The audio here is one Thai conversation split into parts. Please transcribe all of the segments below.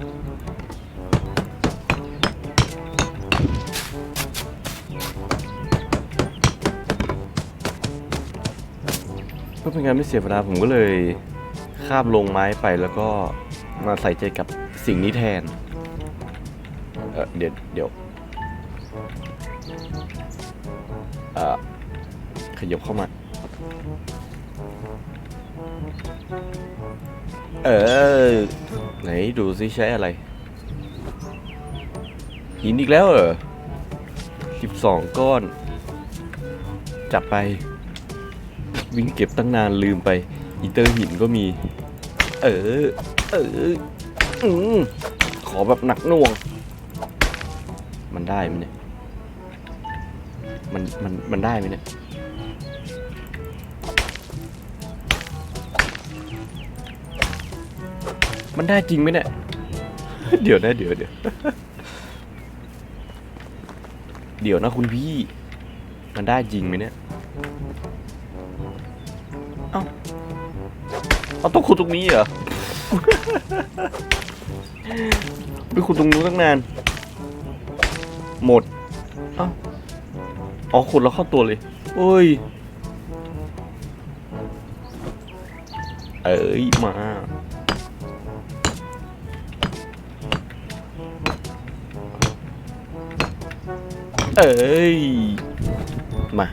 เพื่อเป็นการไม่เสียเวลาผมก็เลยคาบลงไม้ไปแล้วก็มาใส่ใจกับสิ่งนี้แทน เออเดี๋ยวเดี๋ยวเอ่อขยับเข้ามา เออ ไหนดูซิใช้อะไร หินอีกแล้วเหรอสิบสองก้อน จับไป วิ่งเก็บตั้งนานลืมไป อีเตอร์หินก็มี เออ เอออืมขอแบบหนักหน่วง มันได้ไหมเนี่ย มัน มัน มันได้ไหมเนี่ย มันได้จริงไหมเนี่ย เดี๋ยวนะเดี๋ยวเดี๋ยวเดี๋ยวนะคุณพี่ มันได้จริงไหมเนี่ย เอ้า เอาต้องขุดตรงนี้เหรอไปขุดตรงนู้นตั้งนาน หมด เอ้า อ๋อขุดแล้วเข้าตัวเลยโอ้ย เอ้ย มา เอ้ย มา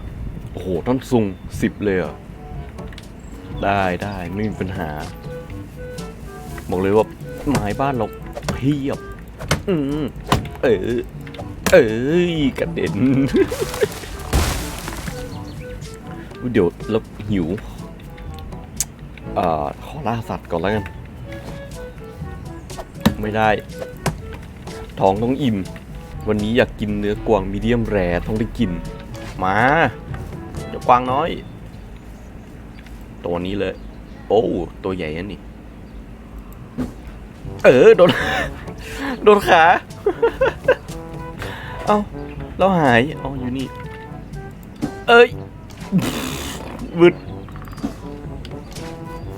โอ้โหท่อนซุงสิบเลยเหรอ ได้ได้ไม่มีปัญหา บอกเลยว่าไม้บ้านเราเพียบ อืมเออ เอ้ยกระเด็น เดี๋ยวแล้วหิว อ่า ขอล่าสัตว์ก่อนแล้วกัน ไม่ได้ ท้องต้องอิ่ม วันนี้อยากกินเนื้อกวางมีเดียมแรต้องได้กิน มา เดี๋ยวกวางน้อย ตัวนี้เลย โอ้ตัวใหญ่นี่ เออ โดน โดนขา เอ้าเราหายเอาอยู่นี่ เอ้ยวึด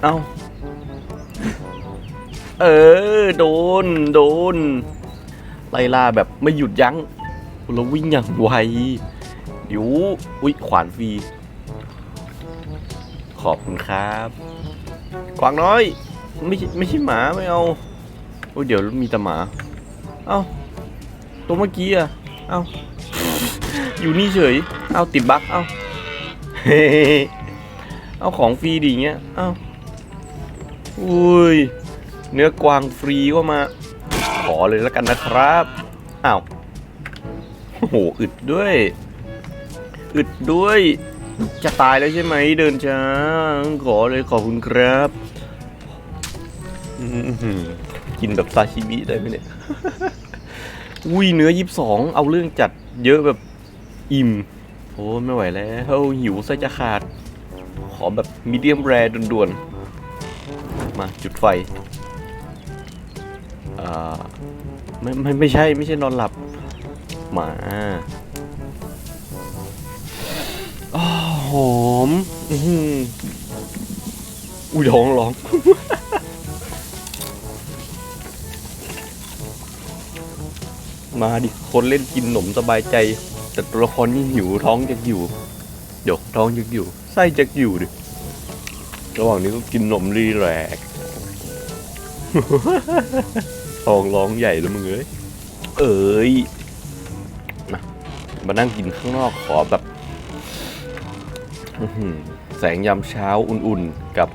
เอ้า เออ โดน โดน ไล่ล่าแบบไม่หยุดยั้งเราวิ่งอย่างไวเดี๋ยวอุ๊ยขวานฟรี ขอบคุณครับ กวางน้อย ไม่ไม่ใช่หมาไม่เอาโอ้ยเดี๋ยวมีแต่หมา เอ้าตัวเมื่อกี้อะเอ้าอยู่นี่เฉย เอ้าติดบั๊กเอ้าเฮ้เอาของฟรีดิเงี้ย เอ้าอุ้ย เนื้อกวางฟรีก็มา อเลยแล้วกันนะครับ อ้าว โอ้โห อึดด้วย อึดด้วย จะตายแล้วใช่ไหม เดินช้า ขอเลยขอบคุณครับอื้อหือกินแบบซาชิมิได้ไหมเนี่ย อุ้ยเนื้อยีิบสอง เอาเรื่องจัดเยอะแบบอิ่ม โอ้ไม่ไหวแล้ว หิวซะจะขาด ขอแบบมีเดียมแรด่วนๆ มาจุดไฟ อ่าไม่ไม่ไม่ใช่ไม่ใช่นอนหลับ หมาอ้าวหอมอื้อหืออุ้ยท้องร้อง มาดิ คนเล่นกินหนมสบายใจ แต่ตัวละครนี่หิวท้องจะอยู่ เดี๋ยวท้องจะอยู่ไส้จะอยู่ดิ ระหว่างนี้ก็กินหนมรีแลกซ์ ทองร้องใหญ่แล้วมึงเอ้ย เอ้ยนะมานั่งกินข้างนอกขอแบบแสงยามเช้าอุ่นๆกับ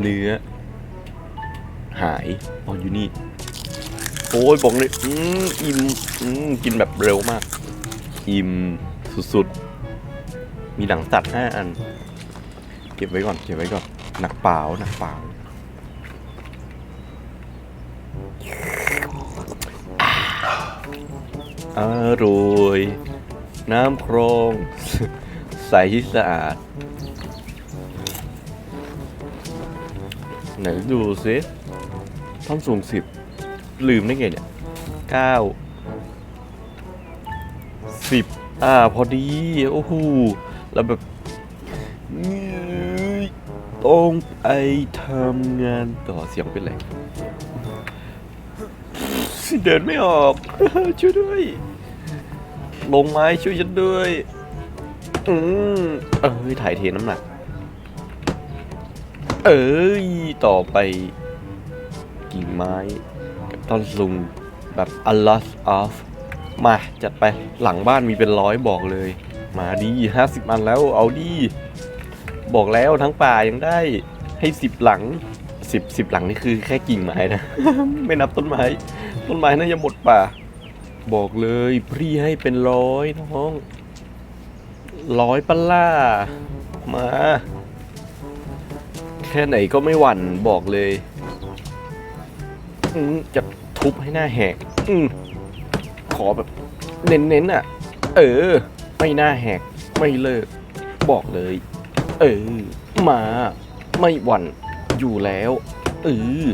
เนื้อ หายอ๋ออยู่นี่ โอ้ยบอกเลยอืมอิ่มอืมกินแบบเร็วมาก อิ่มสุดๆ มีหนังสัตว์ห้าอัน เก็บไว้ก่อน เก็บไว้ก่อน หนักเปล่าหนักเปล่า อร่อย น้ำโครง ใสสะอาด ไหนดูซิท่อนสูงสิบลืมได้ไงเนี่ยเก้าสิบอ่า พอดี โอ้โหแล้วแบบต้องไปทำงานต่อเสียงเป็นไร เดินไม่ออก ช่วยด้วย ลงไม้ช่วยฉันด้วย อืมเอ้ยถ่ายเทน้ำหนัก เอ้ย ต่อไป กิ่งไม้กับต้นซุงแบบ a lot of มาจัดไปหลังบ้านมีเป็นร้อยบอกเลย มาดีห้าสิบอันแล้วเอาดี บอกแล้วทั้งป่ายังได้ให้สิบหลัง สิบสิบหลังนี่คือแค่กิ่งไม้นะ ไม่นับต้นไม้ ต้นไม้น่าจะหมดป่า บอกเลยพี่ให้เป็นร้อยน้องร้อยปล่ามา แค่ไหนก็ไม่หวั่นบอกเลยจะทุบให้หน้าแหกอืขอแบบ เน้นๆอะ เออ ไม่หน่าแหก ไม่เลิก บอกเลย เออ มา ไม่หวั่น อยู่แล้วเออ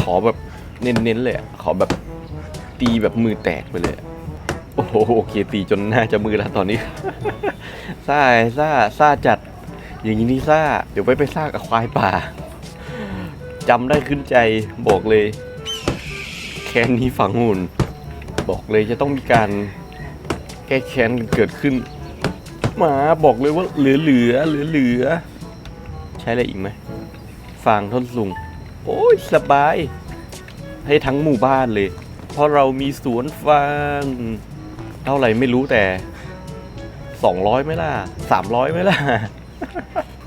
ขอแบบเน้นๆเลยอะขอแบบตีแบบมือแตกไปเลย โอ้โหโอเคตีจนหน้าจะมือแล้วตอนนี้ ซ่าซ่าซ่าจัด อย่างนี้นี่ซ่า เดี๋ยวไปไปซ่ากับควายป่าจำได้ขึ้นใจบอกเลย แค้นนี้ฝังหุ่น บอกเลยจะต้องมีการแก้แค้นเกิดขึ้น มาบอกเลยว่าเหลือเหลือเหลือเหลือ ใช้อะไรอีกไหม ฟางท่อนสูง โอ้ยสบาย ให้ทั้งหมู่บ้านเลย เพราะเรามีสวนฟางเท่าไหร่ไม่รู้แต่200ไหมล่ะ300ไหมล่ะ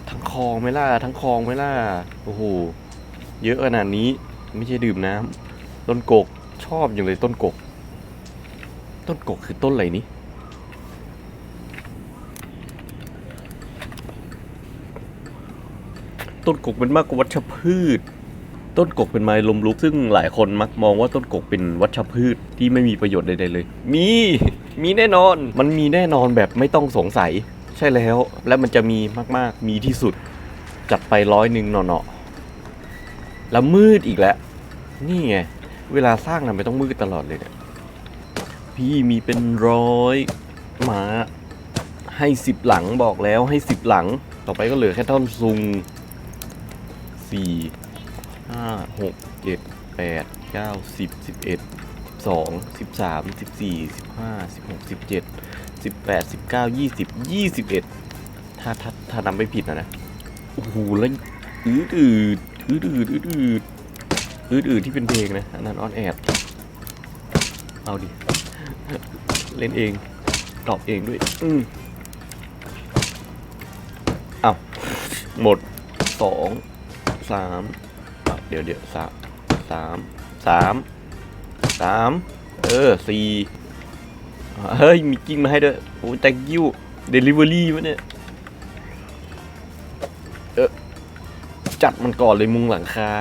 ทั้งคลองไหมล่ะทั้งคลองไหมล่ะโอ้โหเยอะขนาดนี้ไม่ใช่ดื่มน้ำต้นกกชอบอย่างเลยต้นกก ต้นกกคือต้นอะไรนี้ ต้นกกเป็นมากกว่าวัชพืช ต้นกกเป็นไม้ลมลุก ซึ่งหลายคนมักมองว่าต้นกกเป็นวัชพืชที่ไม่มีประโยชน์ใดๆเลย มี มีแน่นอน มันมีแน่นอนแบบไม่ต้องสงสัย ใช่แล้ว และมันจะมีมากๆ มีที่สุด จัดไปร้อยหนึ่งเนาะแล้วมืดอีกแล้ว นี่ไง เวลาสร้างนะไม่ต้องมืดตลอดเลยเนี่ย พี่มีเป็นร้อยหมาให้สิบหลังบอกแล้วให้สิบหลัง ต่อไปก็เหลือแค่ท่อนซุง สี่ห้าหกเจ็ดแปดเก้าสิบสิบเอ็ดสองสิบสามสิบสี่สิบห้าสิบหกสิบเจ็ดสิบแปดสิบเก้ายี่สิบยี่สิบเอ็ดถ้าถ้าถ้านับไม่ผิดนะนะโอ้โหแล้วอืดอืดอืดอืดอืดอืดอืดอืดที่เป็นเพลงนะอันนั้นออนแอดเอาดิ เล่นเองตอบเองด้วย อืมเอาหมดสอง สามเดี๋ยวเดี๋ยวสามสามสามสามเออสี่เฮ้ย มีกิ้งมาให้ด้วย โอ้ย thank you delivery วะเนี่ย เออจัดมันก่อนเลยมุงหลังคา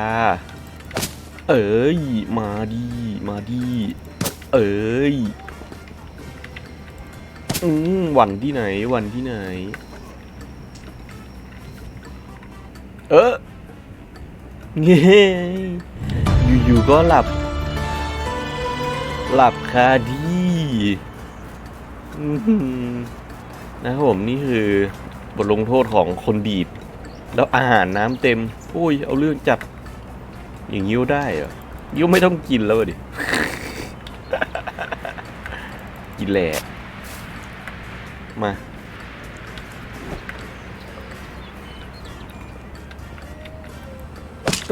เอ้ย มาดี มาดี เอ้ย อืมวันที่ไหน วันที่ไหน เออ เงี้ยอยู่ๆก็หลับ หลับคาดีนะครับผมนี่คือบทลงโทษของคนดีด แล้วอาหารน้ำเต็มโอ้ย เอาเรื่องจัด อย่างยิ้วได้เหรอยิ้วไม่ต้องกินแล้วดิ กินแหละมา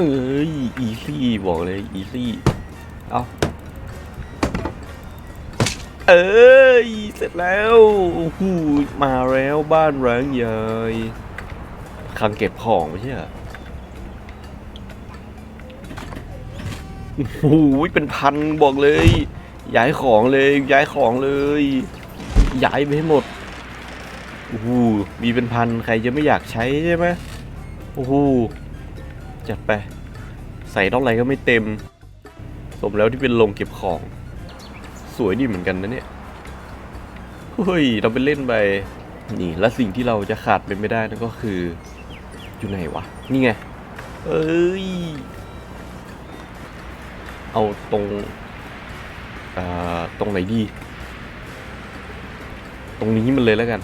เอ้ยอีซี่บอกเลยอีซี่เอาเอ้ยเสร็จแล้วหูมาแล้วบ้านร้างใหญ่คังเก็บของไม่ใช่เหรอโอ้โหเป็นพันบอกเลย ย้ายของเลยย้ายของเลย ย้ายไปให้หมดโอ้โหมีเป็นพันใครจะไม่อยากใช้ใช่ไหมโอ้โห จัดไป ใส่เท่าไหร่ก็ไม่เต็ม สมแล้วที่เป็นโรงเก็บของ สวยดีเหมือนกันนะเนี่ยเฮ้ยเราไปเล่นไปนี่ และสิ่งที่เราจะขาดเป็นไม่ได้นั่นก็คือ อยู่ไหนวะ นี่ไง เอ้ย เอาตรงอ่าตรงไหนดี ตรงนี้มันเลยแล้วกัน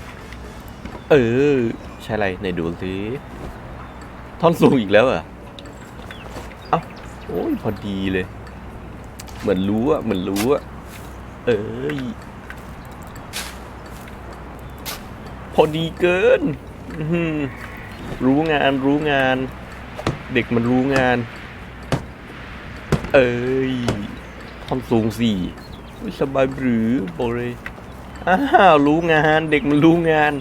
เออ ใช่อะไรไหนดูสิท่อนสูงอีกแล้วเหรอะ อ้าโอ้ยพอดีเลย เหมือนรู้อะเหมือนรู้อะเอ้ย พอดีเกินรู้งานรู้งาน เด็กมันรู้งาน เอ้ยความสูงสี่สบายหรือบอกเลยอ้าวรู้งาน เด็กมันรู้งาน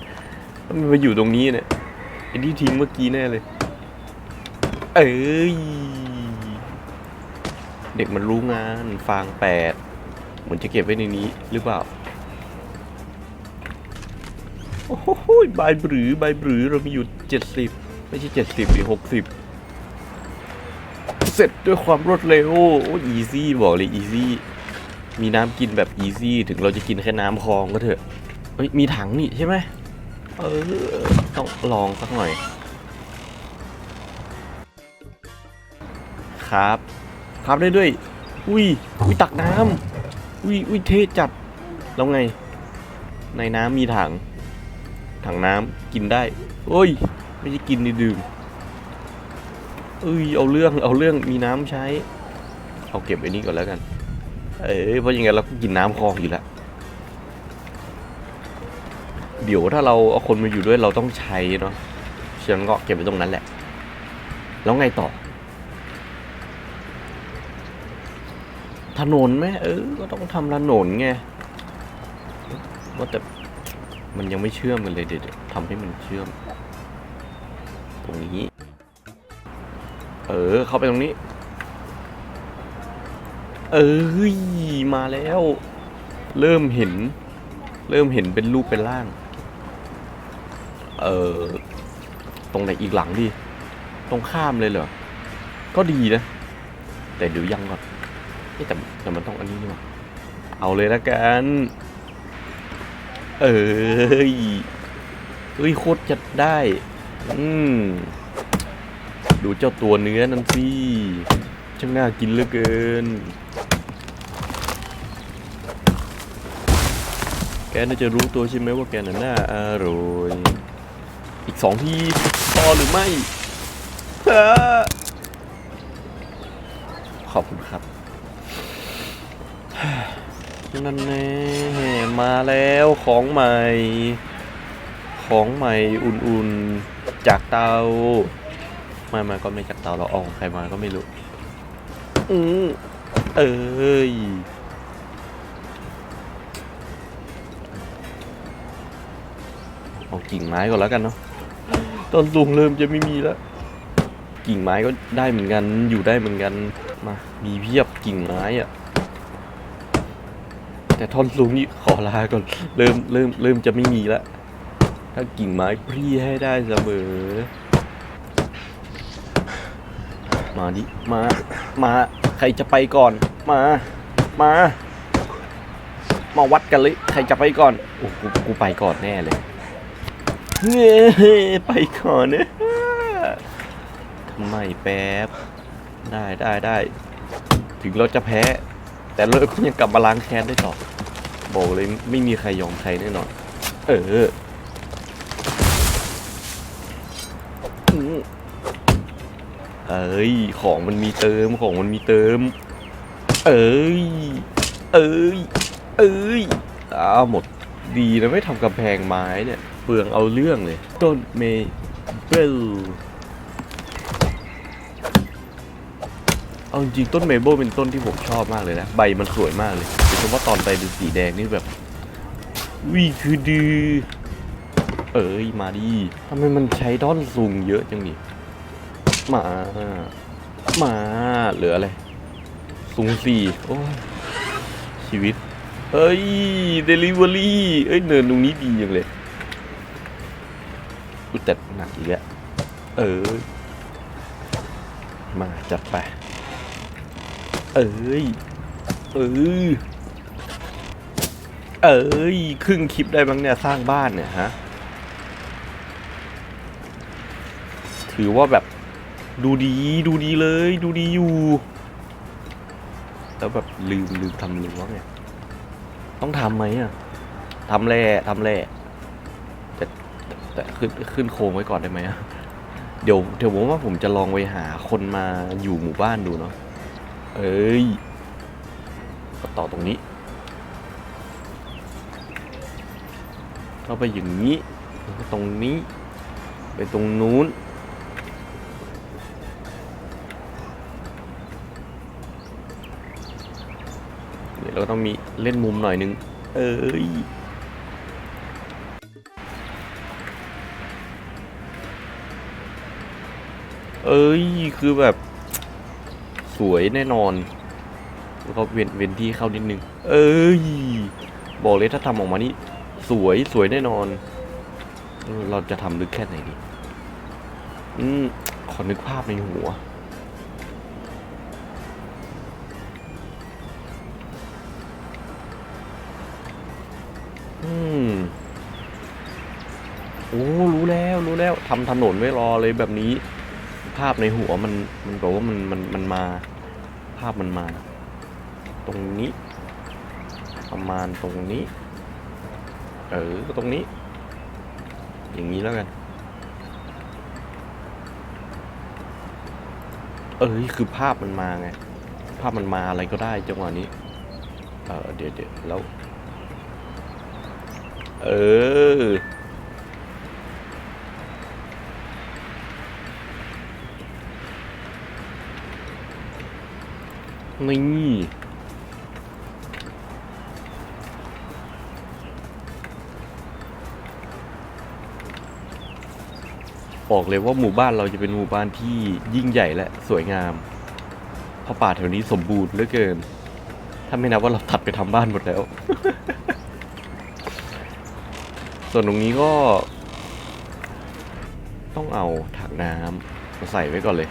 มันมาอยู่ตรงนี้เนี่ยไอ้ที่ทิ้งเมื่อกี้แน่เลย เอ้ย เด็กมันรู้งานฟางแปดเหมือนจะเก็บไว้ในนี้หรือเปล่า โอ้โหใบหรือใบหรือเรามีอยู่เจ็ดสิบไม่ใช่เจ็ดสิบหรือหกสิบเสร็จด้วยความรวดเร็ว โอ้อีซี่บอกเลยอีซี่มีน้ำกินแบบอีซี่ถึงเราจะกินแค่น้ำคลองก็เถอะเฮ้ยมีถังนี่ใช่ไหมเออต้องลองสักหน่อย ครับ ครับได้ด้วย อุ้ย อุ้ยตักน้ำอุ้ย อุ้ยเท่จัด แล้วไง ในน้ำมีถัง ถังน้ำกินได้ โอ้ย ไม่ใช่กินดื่มเอ้ย เอาเรื่อง เอาเรื่อง มีน้ำใช้ เอาเก็บไว้นี่ก่อนแล้วกัน เอ้ยเพราะยังไงเราก็กินน้ำคลองอยู่แล้วเดี๋ยวถ้าเราเอาคนมาอยู่ด้วยเราต้องใช้เนาะฉะนั้นก็เก็บไว้ตรงนั้นแหละ แล้วไงต่อ ถนนไหมเออ ก็ต้องทำถนนไงว่าแต่มันยังไม่เชื่อมกันเลยเดี๋ยวทำให้มันเชื่อม ตรงนี้ เออ เข้าไปตรงนี้ เอ้ยมาแล้ว เริ่มเห็น เริ่มเห็นเป็นรูปเป็นร่าง เออ ตรงไหนอีกหลังดิ ตรงข้ามเลยเหรอ ก็ดีนะ แต่เดี๋ยวยังก่อน เอ๊ะแต่แต่มันต้องอันนี้นี่หว่าเอาเลยละกัน เอ้ยเฮ้ยโคตรจะได้ อืม ดูเจ้าตัวเนื้อนั่นสิช่างน่ากินเหลือเกิน แกน่าจะรู้ตัวใช่ไหมว่าแกน่ะน่าอร่อยอีกสองที่พอหรือไม่ ขอบคุณครับ นั่นแน่มาแล้วของใหม่ ของใหม่อุ่นๆจากเตาไม่มาก็ไม่จากเตาเราเออกใครมาก็ไม่รู้อือเอ้ยเอากิ่งไม้ก่อนแล้วกันเนาะต้นสูงเริ่มจะไม่มีแล้ว กิ่งไม้ก็ได้เหมือนกันอยู่ได้เหมือนกันมามีเพียบกิ่งไม้อะ แต่ท่อนสูงนี่ขอลาก่อน เริ่มเริ่มเริ่มจะไม่มีละ ถ้ากิ่งไม้พรีให้ได้เสมอ มาดิ มา มา ใครจะไปก่อน มา มา มาวัดกันเลย ใครจะไปก่อน โอ้กูกูไปก่อนแน่เลยเง้ไปก่อนเนะทำไมแป๊บ ได้ได้ได้ ถึงเราจะแพ้ แต่เราก็ยังกลับมาล้างแค้นได้ต่อ บอกเลยไม่มีใครยอมใครแน่นอน เออเอ้ย ของมันมีเติม ของมันมีเติม เอ้ย เอ้ย เอ้ย อ้าวหมด ดีนะไม่ทำกำแพงไม้เนี่ย เปลืองเอาเรื่องเลย ต้นเมเปิล เอาจริงต้นเมเบิลเป็นต้นที่ผมชอบมากเลยนะ ใบมันสวยมากเลยโดยเฉพาะตอนใบเป็นสีแดงนี่แบบวิคือดีเอ้ยมาดิทำไมมันใช้ด้อนซุงเยอะจังนี่มา มาเหลืออะไรซุงสี่โอ้ชีวิต เอ้ยเดลิเวอรี่เอ้ยเนินตรงนี้ดีจังเลยอุแต่หนักอีกแล้วเออ มาจัดไป เอ้ย เออ เอ้ย ครึ่งคลิปได้บ้างเนี่ยสร้างบ้านเนี่ยฮะ ถือว่าแบบดูดีดูดีเลย ดูดีอยู่ แล้วแบบลืมลืมทำรั้วไงต้องทำไหมอะทำแล่ทำแล่แต่แต่แต่ขึ้นขึ้นโครงไว้ก่อนได้ไหมอะเดี๋ยวเดี๋ยวผมว่าผมจะลองไปหาคนมาอยู่หมู่บ้านดูเนาะ เอ้ยก็ต่อตรงนี้ เข้าไปอย่างนี้ตรงนี้ ไปตรงนู้น เดี๋ยวเราต้องมีเล่นมุมหน่อยนึง เอ้ยเอ้ย คือแบบ สวยแน่นอนแล้วก็เว้นเว้นที่เข้านิดนึง เอ้ย บอกเลยถ้าทำออกมานี่สวยสวยแน่นอนเออเราจะทำลึกแค่ไหนดี อืม ขอนึกภาพในหัว อืม โอ้ รู้แล้ว รู้แล้ว ทำถนนไว้รอเลยแบบนี้ ภาพในหัวมันมันบอกว่ามันมันมันมา ภาพมันมา ตรงนี้ ประมาณตรงนี้ เออตรงนี้ อย่างนี้แล้วกัน เอ้ยคือภาพมันมาไง ภาพมันมาอะไรก็ได้จังหวะนี้ เออเดี๋ยวเดี๋ยวแล้ว เออ นี่บอกเลยว่าหมู่บ้านเราจะเป็นหมู่บ้านที่ยิ่งใหญ่และสวยงามเพราะป่าแถวนี้สมบูรณ์เหลือเกิน ถ้าไม่นับว่าเราตัดไปทำบ้านหมดแล้ว ส่วนตรงนี้ก็ ต้องเอาถังน้ำมาใส่ไว้ก่อนเลย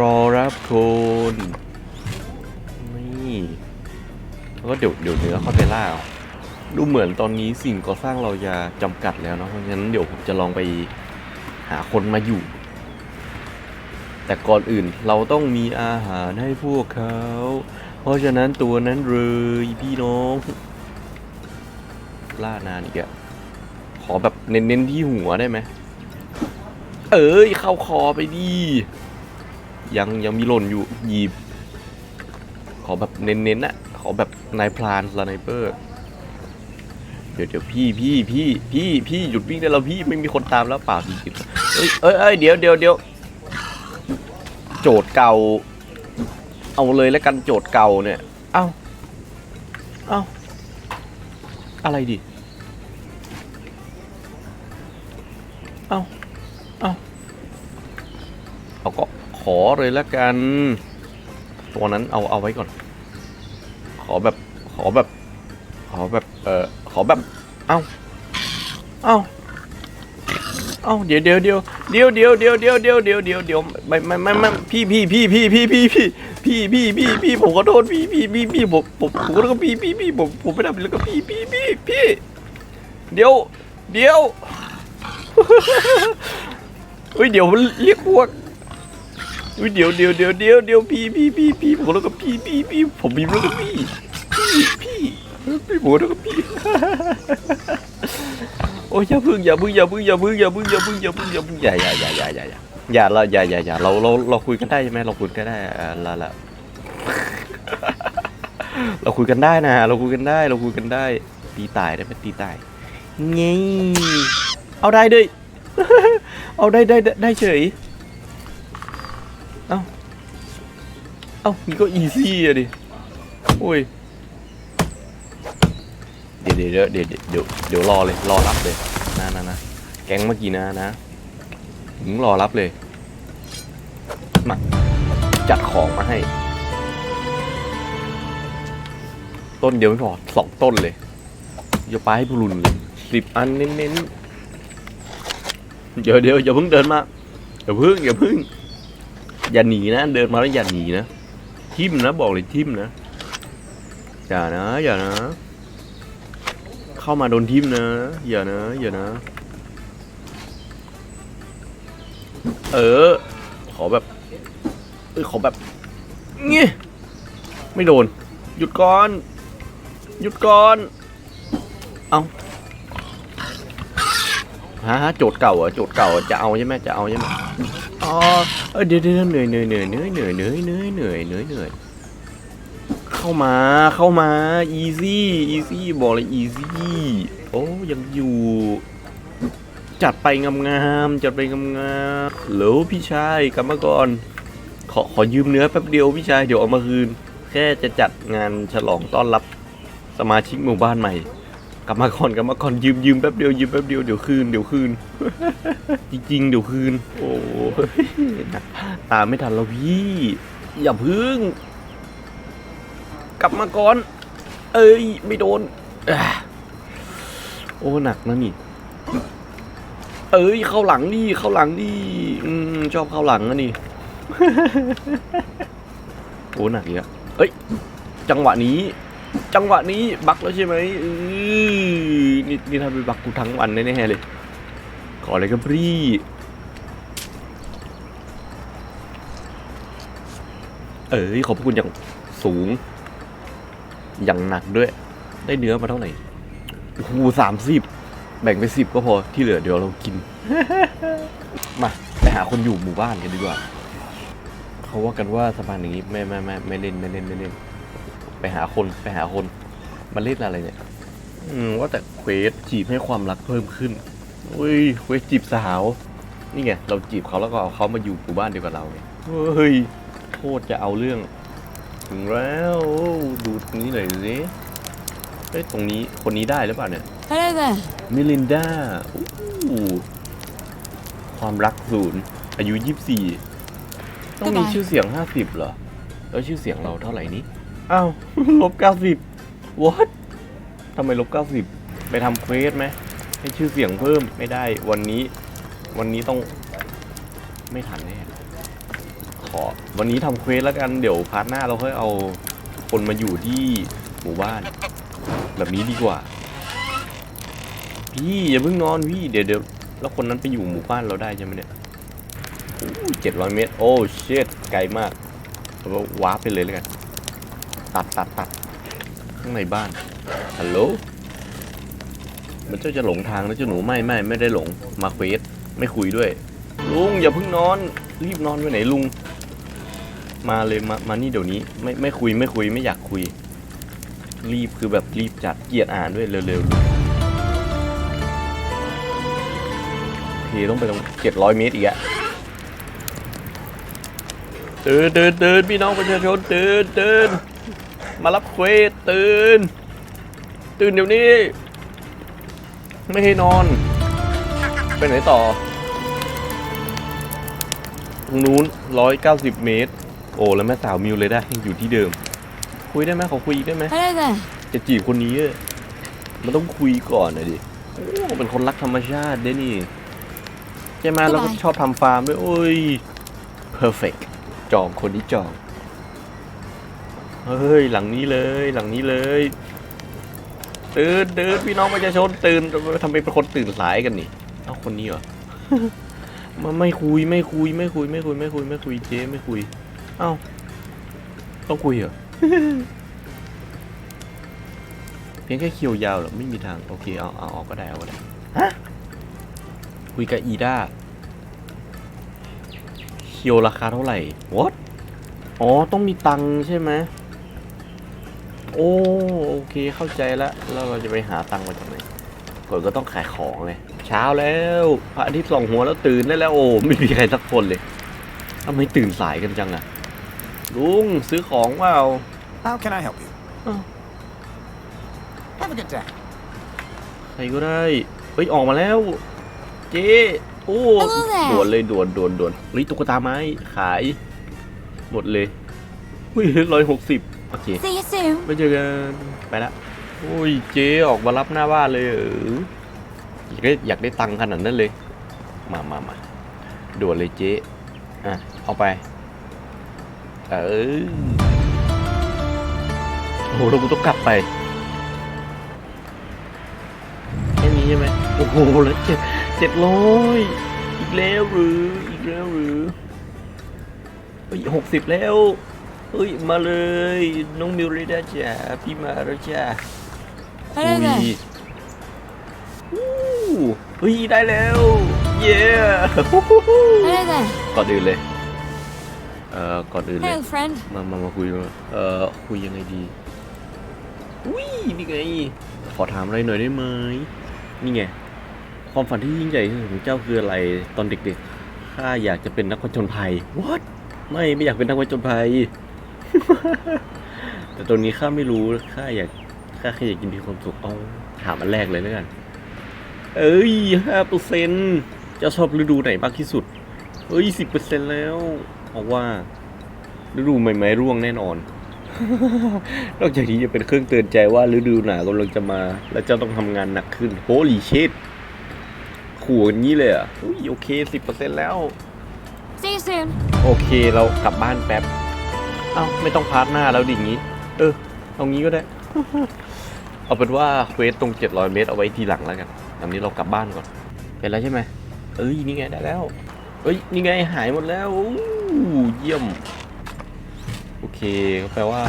รอรับคน แล้วก็เดี๋ยวเดี๋ยวเนื้อเข้าไปล่าดูเหมือนตอนนี้สิ่งก่อสร้างเราจะจำกัดแล้วเนอะเพราะฉะนั้นเดี๋ยวผมจะลองไปหาคนมาอยู่ แต่ก่อนอื่นเราต้องมีอาหารให้พวกเขา เพราะฉะนั้นตัวนั้นเลยพี่น้อง ล่านานอีกอะขอแบบเน้นๆที่หัวได้ไหมเอ้ยเข้าคอไปดียังยังมีหล่นอยู่หยิบขอแบบเน้นๆนะ อแบบนายพลานสไนเปอร์ เดี๋ยวเดี๋ยวพี่พี่พี่พี่พี่หยุดวิ่งได้แล้วพี่ไม่มีคนตามแล้วเปล่าจริงๆเอ้ยเอ้ยเอ้ยเดี๋ยวเดี๋ยวเดี๋ยวโจทย์เก่า เอาเลยแล้วกันโจทย์เก่าเนี่ยเอ้าเอ้าอะไรดิเอ้าเอ้าเอาก็ขอเลยแล้วกัน ตัวนั้นเอาเอาไว้ก่อน ขอแบบ ขอแบบ ขอแบบ เออขอแบบ เอ้า เอ้า เอ้า เดี๋ยวเดี๋ยวเดี๋ยวเดี๋ยวเดี๋ยวเดี๋ยวเดี๋ยวเดี๋ยวเดี๋ยวเดี๋ยวเดี๋ยวไม่ไม่ไม่ไม่พี่พี่พี่พี่พี่พี่พี่พี่พี่พี่พี่ผมขอโทษพี่พี่พี่พี่ผมผมผมแล้วก็พี่พี่พี่ผมผมไม่ทำแล้วก็พี่พี่พี่พี่เดี๋ยวเดี๋ยวเฮ้ยเดี๋ยวมันเรียกพวก เฮ้ยเดี๋ยวเดี๋ยวเดี๋ยวเดี๋ยวเดี๋ยวพี่พี่พี่พี่ผมแล้วก็พี่พี่พี่ผมพิมพ์แล้วก็พี่พี่พี่พี่ผมแล้วก็พี่โอ้ยอย่าพึ่งอย่าพึ่งอย่าพึ่งอย่าพึ่งอย่าพึ่งอย่าพึ่งอย่าพึ่งอย่าพึ่งอย่าอย่าอย่าอย่าอย่าอย่าอย่าเราอย่าอย่าอย่าเราเราเราคุยกันได้ใช่ไหมเราคุยกันได้อ่าละละเราคุยกันได้นะ เราคุยกันได้เราคุยกันได้ ตีตายได้ไหมตีตายเงี้เอาได้ด้วยเอาได้ได้ได้เฉย เอ้า เอ้านี่ก็อีซี่อะดิ โอ้ย เดี๋ยวเดี๋ยวเดี๋ยวเดี๋ยวเดี๋ยวเดี๋ยวรอเลย รอรับเลยนะนะนะแก๊งเมื่อกี้นะนะถึงรอรับเลย มา จัดของมาให้ ต้นเดียวไม่พอสองต้นเลยอย่าไปให้พลุนเลยสิบอันเน้นๆเดี๋ยวเดี๋ยวอย่าเพิ่งเดินมาอย่าเพิ่งอย่าเพิ่ง อย่าหนีนะ เดินมาแล้วอย่าหนีนะ ทิมนะบอกเลยทิมนะ อย่านะ อย่านะ เข้ามาโดนทิมนะ อย่านะ อย่านะ เออ ขอแบบ เออขอแบบเงี้ยไม่โดน หยุดก่อน หยุดก่อน เอาฮะโจทย์เก่าอะโจทย์เก่าจะเอาใช่ไหมจะเอาใช่ไหม อ๋อเออดี๋ยวเดี๋ยวเหนื่อยเหนื่อยเหนื่อยเหนื่อยเหนื่อยเหนื่อยเหนื่อยเหนื่อยเหนื่อยเหนื่อยเข้ามาเข้ามา easy easy บอกเลย easy โอ้ยังอยู่ จัดไปงามๆจัดไปงามๆเหลวพี่ชายกลับมาก่อนขอขอยืมเนื้อแป๊บเดียวพี่ชายเดี๋ยวเอามาคืน แค่จะจัดงานฉลองต้อนรับสมาชิกหมู่บ้านใหม่ กลับมาก่อนกลับมาก่อนยืมยืมแป๊บเดียวยืมแป๊บเดียวเดี๋ยวคืนเดี๋ยวคืน จริงๆ เดี๋ยวคืน โอ้ตามไม่ทันแล้วพี่ อย่าพึ่ง กลับมาก่อน เอ้ย ไม่โดน โอ้หนักนะนี่ เอ้ยเข้าหลังดิเข้าหลังดิอืมชอบเข้าหลังนะนี่โอ้หนักอีกอะเอ้ย จังหวะนี้ จังหวะนี้บักแล้วใช่ไหมอือนี่นี่ถ้าไปบักกูทั้งวันแน่ๆเลย ขออะไรครับพี่เอ้ยขอบพระคุณอย่างสูง อย่างหนักด้วย ได้เนื้อมาเท่าไหร่โอ้โหสามสิบแบ่งไปสิบก็พอที่เหลือเดี๋ยวเรากิน มาไปหาคนอยู่หมู่บ้านกันดีกว่า เขาว่ากันว่าสะพานอย่างนี้ไม่ไม่ไม่ไม่เล่นไม่เล่นไม่เล่น หาคนไปหาคนมาเล่นอะไรเนี่ย อืมว่าแต่เควสจีบให้ความรักเพิ่มขึ้นอุ้ยเควสจีบสาว นี่ไงเราจีบเขาแล้วก็เอาเขามาอยู่หมู่บ้านเดียวกับเราไงเฮ้ยโคตรจะเอาเรื่อง ถึงแล้วดูตรงนี้หน่อยสิเฮ้ยตรงนี้คนนี้ได้หรือเปล่าเนี่ย Hello there. มิลินดาอู้หูความรักศูนย์อายุยี่สี่ต้องมีบ๊ายบายชื่อเสียงห้าสิบเหรอ แล้วชื่อเสียงเราเท่าไหร่นี้ อ้าวลบเก้าสิบ what ทำไมลบเก้าสิบไปทำเควสไหมให้ชื่อเสียงเพิ่มไม่ได้วันนี้ วันนี้ต้องไม่ทันแน่ขอวันนี้ทำเควสแล้วกันเดี๋ยวพาร์ทหน้าเราค่อยเอาคนมาอยู่ที่หมู่บ้าน แบบนี้ดีกว่า พี่อย่าเพิ่งนอนพี่เดี๋ยวเดี๋ยวแล้วคนนั้นไปอยู่หมู่บ้านเราได้ใช่ไหมเนี่ยเจ็ดร้อยเมตร โอ้เชิดไกลมากเราก็วาไปเลยแล้วกัน ตัดตัดตัดข้างในบ้านฮัลโหลมันเจ้าจะหลงทางนะเจ้าหนูไม่ไม่ไม่ได้หลงมาเควสไม่คุยด้วย ลุงอย่าเพิ่งนอน รีบนอนไปไหนลุง มาเลยมามานี่เดี๋ยวนี้ ไม่ไม่คุยไม่คุยไม่อยากคุย รีบคือแบบรีบจัดเกียรติอ่านด้วยเร็วๆลุงโอเคต้องไปตรงเจ็ดร้อยเมตรอีกอะตื่นตื่นตื่นพี่น้องประชาชนตื่นตื่น มารับเควสตื่น ตื่นเดี๋ยวนี้ ไม่ให้นอน ไปไหนต่อ ตรงนู้นร้อยเก้าสิบเมตร โอ้แล้วแม่สาวมิวเลยได้ยังอยู่ที่เดิม คุยได้ไหมขอคุยอีกได้ไหม Hello there. จะจีบคนนี้อะมันต้องคุยก่อนนะดิโอ้เป็นคนรักธรรมชาติเด้นี่ใช่ไหมบ๊ายบายแล้วก็ชอบทำฟาร์มด้วย โอ้ย perfect จองคนนี้จอง เฮ้ยหลังนี้เลยหลังนี้เลย ตื่นตื่นพี่น้องประชาชนตื่นทำไมเป็นคนตื่นสายกันนี่เอ้าคนนี้เหรอมาไม่คุยไม่คุยไม่คุยไม่คุยไม่คุยไม่คุยเจ๊ไม่คุย เอ้าต้องคุยเหรอเพียงแค่เคียวยาวเหรอไม่มีทางโอเคเอาเอาออกก็ได้เอาก็ได้ฮะคุยกับอีด้าเคียวราคาเท่าไหร่ what อ๋อ ต้องมีตังค์ใช่ไหม โอ้โอเคเข้าใจแล้วแล้วเราจะไปหาตังค์มาจากไหนก่อนก็ต้องขายของเลย เช้าแล้วพระอาทิตย์ส่องหัวแล้วตื่นได้แล้วโอ้ไม่มีใครสักคนเลยทำไมตื่นสายกันจังอะลุงซื้อของเปล่า How can I help you? Oh. Have a good day. ใครก็ได้เฮ้ยออกมาแล้ว เจ๊โอ้ Hello there ด่วนเลยด่วนด่วนด่วนเฮ้ยตุ๊กตาไม้ขาย หมดเลยอุ้ยร้อยหกสิบโอเค See you soon. ไม่เจอกันไปละโอ้ยเจ๊ออกมารับหน้าบ้านเลยเหรออยากได้อยากได้ตังค์ขนาดนั้นเลย มามามาด่วนเลยเจ๊อะเอาไป เออโอ้โหเรากูต้องกลับไปแค่นี้ใช่ไหมโอ้โหแล้วเจ็ดเจ็ดร้อยอีกแล้วหรืออีกแล้วหรือเฮ้ยหกสิบแล้ว เฮ้ยมาเลยน้องมิวเรดาจ้าพี่มาแล้วจ้า Hello there. อู้เฮ้ยได้แล้ว เย้ Hello there. ก่อนอื่นเลย เอเอ่อก่อนอื่นเลย Hey, friend. มามามาคุยด้วยเอ่อคุยยังไงดีอุ้ยนี่ไง ขอถามอะไรหน่อยได้ไหมนี่ไง ความฝันที่ยิ่งใหญ่ที่สุดของเจ้าคืออะไรตอนเด็กๆข้าอยากจะเป็นนักผจญภัย what ไม่ไม่อยากเป็นนักผจญภัย แต่ตอนนี้ข้าไม่รู้ข้าอยากข้าแค่อยากกินมีความสุขเอาถามอันแรกเลยแล้วกัน เอ้ยห้าเปอร์เซ็นเจ้าชอบฤดูไหนมากที่สุด เอ้ยสิบเปอร์เซ็นแล้วเอาว่าฤดูใหม่ๆร่วงแน่นอน นอกจากนี้จะเป็นเครื่องเตือนใจว่าฤดูหนาวกำลังจะมา และเจ้าต้องทำงานหนักขึ้นโ o ลีเชดขู่อย่างนี้เลยเหรอะอุ้ยโอเคสิบเปอร์เซ็นแล้ว See you soon. โอเคเรากลับบ้านแป๊บเอ้าไม่ต้องพาร์ทหน้าแล้วดิงี้ เออเอางี้ก็ได้ เอาเป็นว่าเควสตรง 700 เมตรเอาไว้ทีหลังแล้วกันตอนนี้เรากลับบ้านก่อนเป็นแล้วใช่ไหมเอ้ยนี่ไงได้แล้ว เอ้ยนี่ไงหายหมดแล้วอู้เยี่ยม โอเคก็แปลว่า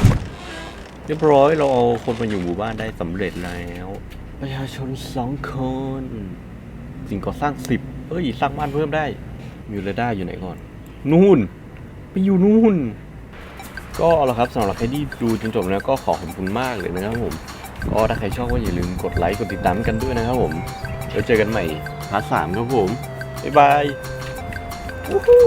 เรียบร้อยเราเอาคนมาอยู่หมู่บ้านได้สำเร็จแล้วประชาชนสองคน สิ่งก่อสร้างสิบเอ้ย สร้างบ้านเพิ่มได้มิวเรด้าอยู่ไหนก่อน นู่น ไปอยู่นู่น ก็เอาละครับสำหรับใครที่ดูจนจบแล้วก็ขอขอบคุณมากเลยนะครับผม ก็ถ้าใครชอบก็อย่าลืมกดไลค์กดติดตามกันด้วยนะครับผมแล้วเจอกันใหม่พาร์ทสามครับผม บ๊ายบายวู้ฮู้